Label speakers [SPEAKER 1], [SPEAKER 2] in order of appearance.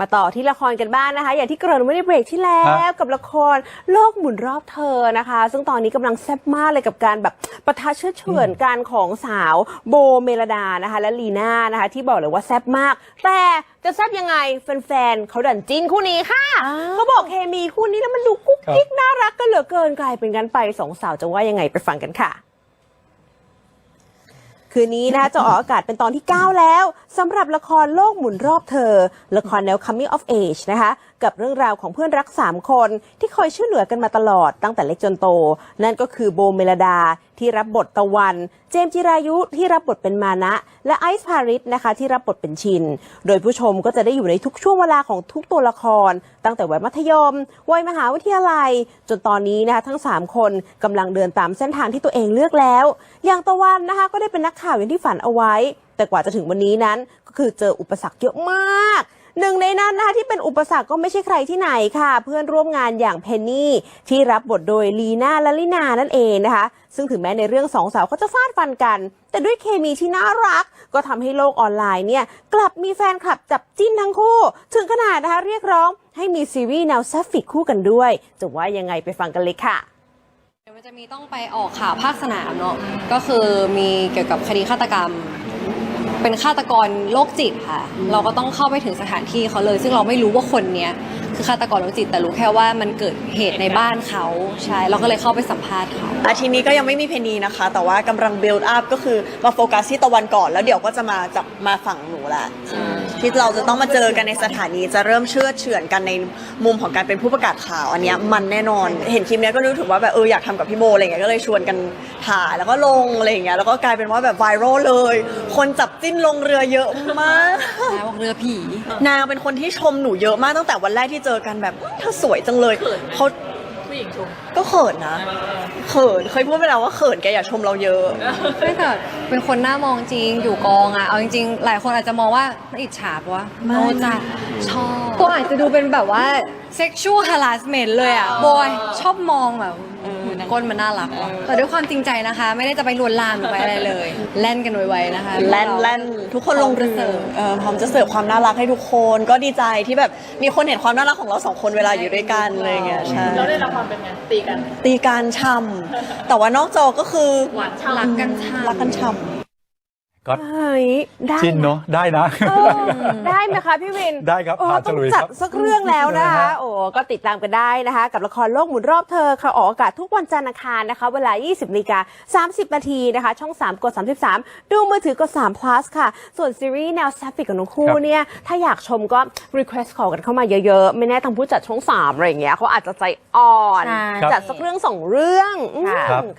[SPEAKER 1] มาต่อที่ละครกันบ้างนะคะ อย่างที่เกริ่นไว้ในเบรกที่แล้วกับละครโลกหมุนรอบเธอนะคะ ซึ่งตอนนี้กำลังแซ่บมากเลยกับการแบบประทะเชื่อดเฉือนกันของสาวโบเมลดานะคะ และลีน่านะคะ ที่บอกเลยว่าแซ่บมาก แต่จะแซ่บยังไงแฟนๆเขาดันจิ้นคู่นี้ค่ะเขาบอกเคมีคู่นี้แล้วมันดูกุ๊กกิ๊กน่ารักกันเหลือเกินกลายเป็นกันไปสองสาวจะว่ายังไงไปฟังกันค่ะ คืนนี้นะคะจะออกอากาศเป็นตอนที่ 9 แล้วสำหรับละครโลกหมุนรอบเธอ ละครแนว coming of age นะคะกับเรื่องราวของเพื่อนรัก 3 คนที่คอยช่วยเหลือกันมาตลอดตั้งแต่เล็กจนโต นั่นก็คือโบเมลดาที่รับบทตะวัน เจมจิรายุที่รับบทเป็นมานะ และไอซ์พาริสนะคะที่รับบทเป็นชิน โดยผู้ชมก็จะได้อยู่ในทุกช่วงเวลาของทุกตัวละคร ตั้งแต่วัยมัธยม วัยมหาวิทยาลัย จนตอนนี้นะคะทั้ง 3 คนกำลังเดินตามเส้นทางที่ตัวเองเลือกแล้ว อย่างตะวันนะคะก็ได้เป็นนักข่าวอย่างที่ฝันเอาไว้ แต่กว่าจะถึงวันนี้นั้นก็คือเจออุปสรรคเยอะมาก หนึ่งในนั้นนะคะที่เป็นอุปสรรคก็ไม่ใช่ใครที่ไหนค่ะ เพื่อนร่วมงานอย่างเพนนี่ที่รับบทโดยลีน่าและลินานั่นเองนะคะ ซึ่งถึงแม้ในเรื่องสองสาวเขาจะฟาดฟันกัน แต่ด้วยเคมีที่น่ารัก ก็ทำให้โลกออนไลน์เนี่ยกลับมีแฟนคลับจับจิ้นทั้งคู่ ถึงขนาดนะคะเรียกร้องให้มีซีรีส์แนวแซฟฟิกคู่กันด้วย จะว่ายังไงไปฟังกันเลยค่ะ
[SPEAKER 2] มันจะมีต้องไปออกข่าวภาคสนามเนาะก็คือมีเกี่ยวกับคดีฆาตกรรม เป็นฆาตกรโรคจิตค่ะ เราก็ต้องเข้าไปถึงสถานที่เขาเลย ซึ่งเราไม่รู้ว่าคนเนี้ย คือฆาตกรโรคจิตแต่รู้แค่ว่ามันเกิดเหตุในบ้านเขาใช่เราก็เลยเข้าไปสัมภาษณ์เขา
[SPEAKER 3] อาทีนี้ก็ยังไม่มีเพนนีนะคะ แต่ว่ากำลัง build up ก็คือมาโฟกัสที่ตะวันก่อน แล้วเดี๋ยวก็จะมาจับมาฝั่งหนูแหละที่เราจะต้องมาเจอกันในสถานีจะเริ่มเชื่อดเฉือนกันในมุมของการเป็นผู้ประกาศข่าว อันเนี้ยมันแน่นอน เห็นคลิปเนี้ยก็รู้สึกว่าแบบเอออยากทำกับพี่โบอะไรเงี้ยก็เลยชวนกันถ่ายแล้วก็ลงอะไรอย่างเงี้ยแล้วก็กลายเป็นว่าแบบไวรัลเลย คนจับจิ้นลงเรือเยอะมาก
[SPEAKER 2] นะบอกเรือผี
[SPEAKER 3] นางเป็นคนที่ชมหนูเยอะมากตั้งแต่วันแรกที่เจอกันแบบเธอสวยจังเลยเขาก็เขินนะเขินเคยพูดไปแล้วว่าเขินแกอย่าชมเราเยอะ
[SPEAKER 2] ไม่แต่เป็นคนหน้ามองจริงอยู่กองอะเอาจริงๆ หลายคนอาจจะมองว่าอิจฉาปะวะ
[SPEAKER 3] ไม่
[SPEAKER 2] โอ้จ้ะชอบก็อาจจะดูเป็นแบบว่า sexual harassment เลยอะบอยชอบมองแบบ ก้นมันน่ารักว่ะแต่ด้วยความจริงใจนะคะ ไม่ได้จะไปลวนลามหรือไปอะไรเลยเล่นกันไว้ๆนะคะ
[SPEAKER 3] แล่นแล่นทุกคนลงเรือเออพร้อมจะเสิร์ฟความน่ารักให้ทุกคน ก็ดีใจที่แบบมีคนเห็นความน่ารักของเราสองคนเวลาอยู่ด้วยกันอะไรอย่างเงี้ยใช่
[SPEAKER 4] เราได้รับความเป็นไงตีกัน
[SPEAKER 3] ตีการช่ำแต่ว่านอกจอก็คือ
[SPEAKER 4] หวานช่ำ
[SPEAKER 2] รักกันช่ำ
[SPEAKER 3] รักกันช่
[SPEAKER 5] ก็
[SPEAKER 1] เฮ้ยได้
[SPEAKER 5] ชินเนาะได้นะ
[SPEAKER 1] เออได้ไหมคะพี่วิน
[SPEAKER 5] ได้ครับ
[SPEAKER 1] โอ้
[SPEAKER 5] ผ่าน
[SPEAKER 1] ต้อง
[SPEAKER 5] ฉลุย
[SPEAKER 1] จัด
[SPEAKER 5] ครับ
[SPEAKER 1] สักเรื่องแล้วนะคะ
[SPEAKER 5] นะฮะ
[SPEAKER 1] โอ้ก็ติดตามกันได้นะคะ กับละครโลกหมุนรอบเธอค่ะออกอากาศทุกวันจันทร์อังคารนะคะ เวลา 20นาฬิกา30 นาทีนะคะ ช่อง 3 กด 33 ดูมือถือกด3 plus ค่ะ ส่วนซีรีส์แนวแซฟฟิกของน้องคู่เนี่ย ถ้าอยากชมก็ request ขอกันเข้ามาเยอะๆ ไม่แน่ทางผู้จัดช่อง 3 อะไรอย่างเงี้ยเขาอาจจะใจอ่อน
[SPEAKER 2] ใช่
[SPEAKER 1] จัดสักเรื่องสองเรื่องอืม
[SPEAKER 5] ครับ